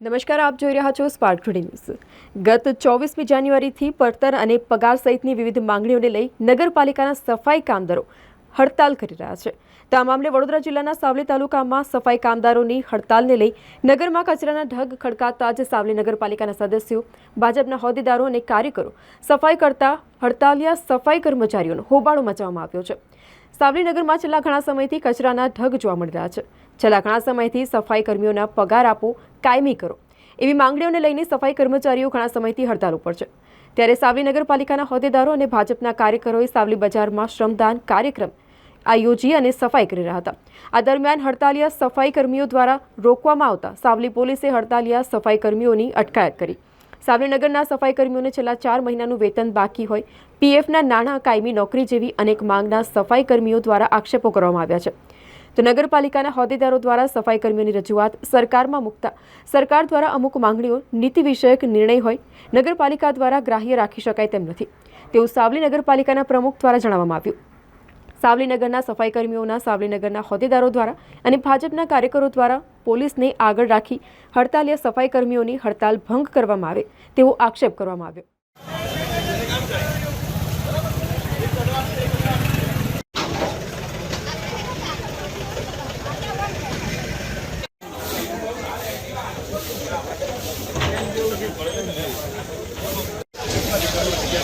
નમસ્કાર, આપ જોઈ રહ્યા છો સ્પાર્ક ટુડે ન્યૂઝ ગત ચોવીસમી જાન્યુઆરીથી પડતર અને પગાર સહિતની વિવિધ માંગણીઓને લઈ નગરપાલિકાના સફાઈ કામદારો હડતાલ કરી રહ્યા છે. તો આ મામલે વડોદરા જિલ્લાના સાવલી તાલુકામાં સફાઈ કામદારોની હડતાલને લઈ નગરમાં કચરાના ઢગ ખડકાતા જ સાવલી નગરપાલિકાના સદસ્યો, ભાજપના હોદ્દેદારો અને કાર્યકરો સફાઈ કરતા હડતાલિયા સફાઈ કર્મચારીઓનો હોબાળો મચાવવામાં આવ્યો છે. સાવલી નગરમાં છેલ્લા ઘણા સમયથી કચરાના ઢગ જોવા મળી રહ્યા છે. છેલ્લા ઘણા સમયથી સફાઈ કર્મીઓના પગાર આપો, કાયમી કરો. એવી માંગણીઓને લઈને સફાઈ કર્મચારીઓ ઘણા સમયથી હડતાલ ઉપર છે. ત્યારે સાવલી નગરપાલિકાના હોદ્દેદારો અને ભાજપના કાર્યકરોએ સાવલી બજારમાં શ્રમદાન કાર્યક્રમ આયોજી અને સફાઈ કરી રહ્યા હતા. આ દરમિયાન હડતાલિયા સફાઈ કર્મીઓ દ્વારા રોકવામાં આવતા સાવલી પોલીસે હડતાલિયા સફાઈ કર્મીઓની અટકાયત કરી. સાવલીનગરના સફાઈ કર્મીઓને છેલ્લા ચાર મહિનાનું વેતન બાકી હોય, પીએફના નાણાં કાયમી નોકરી જેવી અનેક માંગના સફાઈ કર્મીઓ દ્વારા આક્ષેપો કરવામાં આવ્યા છે. તો નગરપાલિકાના હોદ્દેદારો દ્વારા સફાઈ કર્મીઓની રજૂઆત સરકારમાં મૂકતા સરકાર દ્વારા અમુક માંગણીઓ નીતિ વિષયક નિર્ણય હોય, નગરપાલિકા દ્વારા ગ્રાહ્ય રાખી શકાય તેમ નથી. તેવું સાવલી નગરપાલિકાના પ્રમુખ દ્વારા જણાવવામાં આવ્યું. સાવલીનગરના સફાઈ કર્મીઓના સાવલીનગરના હોદ્દેદારો દ્વારા અને ભાજપના કાર્યકરો દ્વારા પોલીસને આગળ રાખી હડતાલીય સફાઈ કર્મીઓની હડતાલ ભંગ કરવામાં આવે તેવો આક્ષેપ કરવામાં આવ્યો.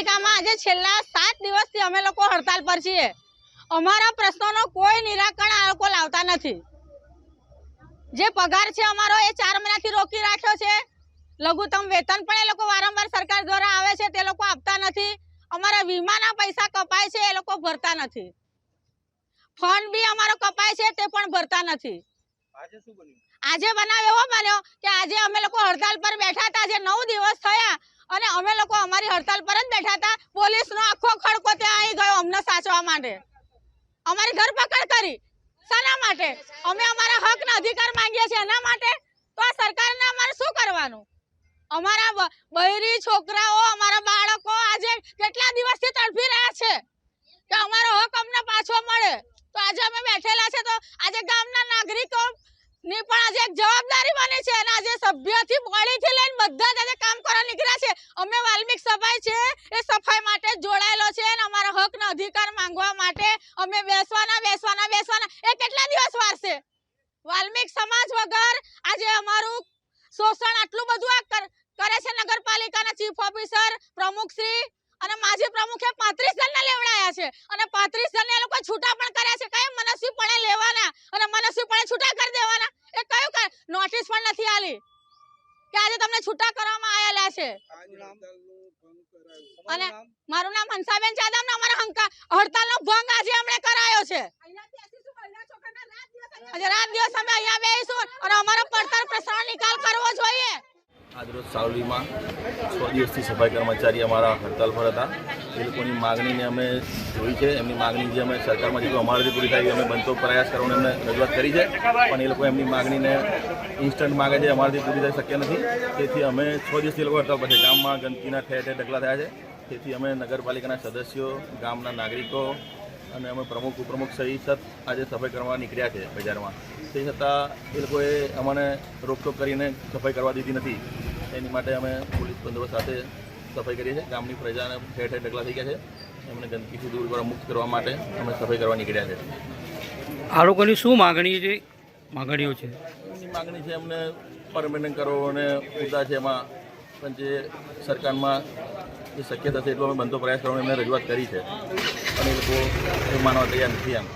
નગરપાલિકામાં આજે છેલ્લા સાત દિવસથી અમે લોકો હડતાલ પર છીએ. અમારા પ્રશ્નોનો કોઈ નિરાકરણ આ લોકો લાવતા નથી. જે પગાર છે અમારો એ ચાર મહિનાથી રોકી રાખ્યો છે. લઘુત્તમ વેતન પણ એ લોકો વારંવાર સરકાર દ્વારા આવે છે તે લોકો આપતા નથી. અમારા વીમાના પૈસા કપાય છે એ લોકો ભરતા નથી. ફંડ બી અમારો કપાય છે તે પણ ભરતા નથી. આજે બનાવ એવો બન્યો કે આજે અમે લોકો હડતાલ પર બેઠા હતા આજે નવ અને અમે લોકો અમારી હડતાલ પર જ બેઠા હતા. પોલીસનો આખો ખડકો ત્યાં આવી ગયો અમને સાચવા માટે. અમારી ધરપકડ કરી. શાના માટે? અમે અમારા હકના અધિકાર માંગીએ છીએ એના માટે? તો આ સરકારને અમારે શું કરવાનું? અમારા બૈરી છોકરાઓ, અમારા બાળકો આજે કેટલા દિવસથી તડપી રહ્યા છે? કે અમારો હક અમને પાછો મળે? તો આજે અમે બેઠેલા છે તો આજે ગામના નાગરિકો ની પણ આજે એક જવાબદારી બની છે અને આજે સભ્યથી બોળીથી લઈને બધા જ આજે કામ કરવા નીકળ્યા છે. અમે વાલ્મિક સફાઈ છે, એ સફાઈ માટે જોડાયેલો છે અને અમારા હકના અધિકાર માંગવા માટે અમે બેસવાના બેસવાના બેસવાના. એ કેટલા દિવસ વારશે વાલ્મિક સમાજ વગર આજે અમારું શોષણ આટલું બધું કર- છે નગરપાલિકાના ચીફ ઓફિસર પ્રમુખશ્રી અને માજી પ્રમુખે પાંત્રીસ જણને લેવડાયા છે. અને પાંત્રીસ જણને એ લોકો છૂટા પણ કર્યા છે. કઈ મનસ્વીપણે લેવાના અને મનસ્વીપણે છૂટા કરી દેવાના. એ કયું નોટિસ પણ નથી આલી. કે આજે તમને છૂટા કરવામાં આયેલા છે. અને મારું નામ હંસાબેન જાદવ ને અમારા હંકા હડતાલનો ભંગ આજે અમને કરાયો છે. આજે રાત દિવસ અમે અહીંયા બેસીશું અને અમારો પડતર પ્રસાર નિકાલ કરવો જોઈએ. આજરોજ સાવલીમાં છ દિવસથી સફાઈ કર્મચારી અમારા હડતાલ પર હતા. એ લોકોની માગણીને અમે જોઈ છે. એમની માગણી જે અમે સરકારમાં જેટલું અમારાથી પૂરી થાય અમે બનતો પ્રયાસ કરવાનો એમને રજૂઆત કરી છે. પણ એ લોકો એમની માગણીને ઇન્સ્ટન્ટ માગે છે. અમારાથી પૂરી થઈ શક્ય નથી. તેથી અમે છ દિવસથી એ લોકો હડતાલ પર છે. ગામમાં ગંદકીના ઠેર ઠેર ઢગલા થયા છે. તેથી અમે નગરપાલિકાના સદસ્યો, ગામના નાગરિકો અને અમે પ્રમુખ ઉપપ્રમુખ સહિત આજે સફાઈ કરવા નીકળ્યા છે બજારમાં. તે છતાં એ લોકોએ અમને રોકટોક કરીને સફાઈ કરવા દીધી નથી. એની માટે અમે પોલીસ બંદોબસ્ત સાથે સફાઈ કરીએ છીએ. ગામની પ્રજાને ઠેર ઠેર ડગલા થઈ ગયા છે. એમને ગંદકીથી દૂર કરવા મુક્ત કરવા માટે અમે સફાઈ કરવા નીકળ્યા છે. આ લોકોની શું માગણી છે? માગણીઓ છે. એમની માગણી છે એમને પરમેનન્ટ કરો અને મુદ્દા છે એમાં. પણ જે સરકારમાં જે શક્ય થશે એટલો અમે બનતો પ્રયાસ કરવાનો એમને રજૂઆત કરી છે. અને એ લોકો એવું માનવા તૈયાર નથી એમ.